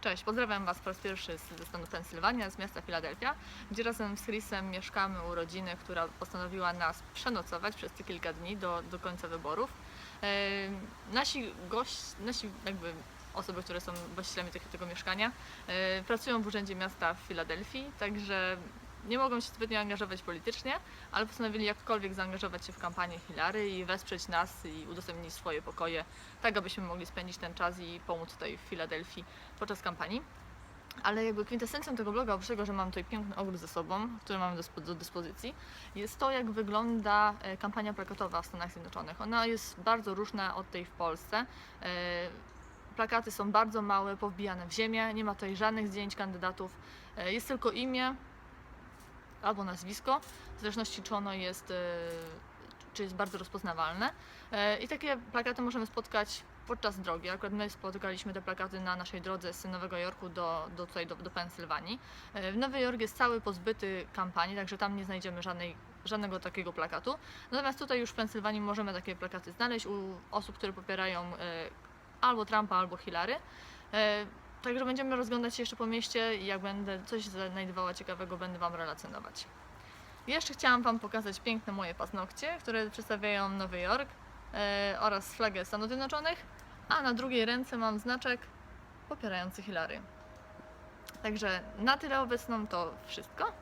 Cześć, pozdrawiam Was po raz pierwszy ze stanu Pensylwania, z miasta Filadelfia, gdzie razem z Chrisem mieszkamy u rodziny, która postanowiła nas przenocować przez te kilka dni do, do końca wyborów. E, nasi gość, nasi jakby osoby, które są właścicielami tych, tego mieszkania, e, pracują w Urzędzie Miasta w Filadelfii, także nie mogą się zbytnio angażować politycznie, ale postanowili jakkolwiek zaangażować się w kampanię Hilary i wesprzeć nas i udostępnić swoje pokoje, tak abyśmy mogli spędzić ten czas i pomóc tutaj w Filadelfii podczas kampanii. Ale jakby kwintesencją tego bloga, oprócz tego, że mam tutaj piękny ogród ze sobą, który mamy do, do dyspozycji, jest to, jak wygląda e, kampania plakatowa w Stanach Zjednoczonych. Ona jest bardzo różna od tej w Polsce. E, Plakaty są bardzo małe, powbijane w ziemię, nie ma tutaj żadnych zdjęć kandydatów. E, Jest tylko imię albo nazwisko, w zależności czy ono jest, e, czy jest bardzo rozpoznawalne. E, I takie plakaty możemy spotkać podczas drogi. Akurat my spotykaliśmy te plakaty na naszej drodze z Nowego Jorku do, do tutaj do, do Pensylwanii. E, W Nowy Jork jest cały pozbyty kampanii, także tam nie znajdziemy żadnej, żadnego takiego plakatu. Natomiast tutaj już w Pensylwanii możemy takie plakaty znaleźć u osób, które popierają albo Trumpa, albo Hillary. Także będziemy rozglądać się jeszcze po mieście i jak będę coś znajdowała ciekawego, będę Wam relacjonować. Jeszcze chciałam Wam pokazać piękne moje paznokcie, które przedstawiają Nowy Jork e, oraz flagę Stanów Zjednoczonych, a na drugiej ręce mam znaczek popierający Hillary. Także na tyle obecną to wszystko.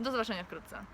Do zobaczenia wkrótce.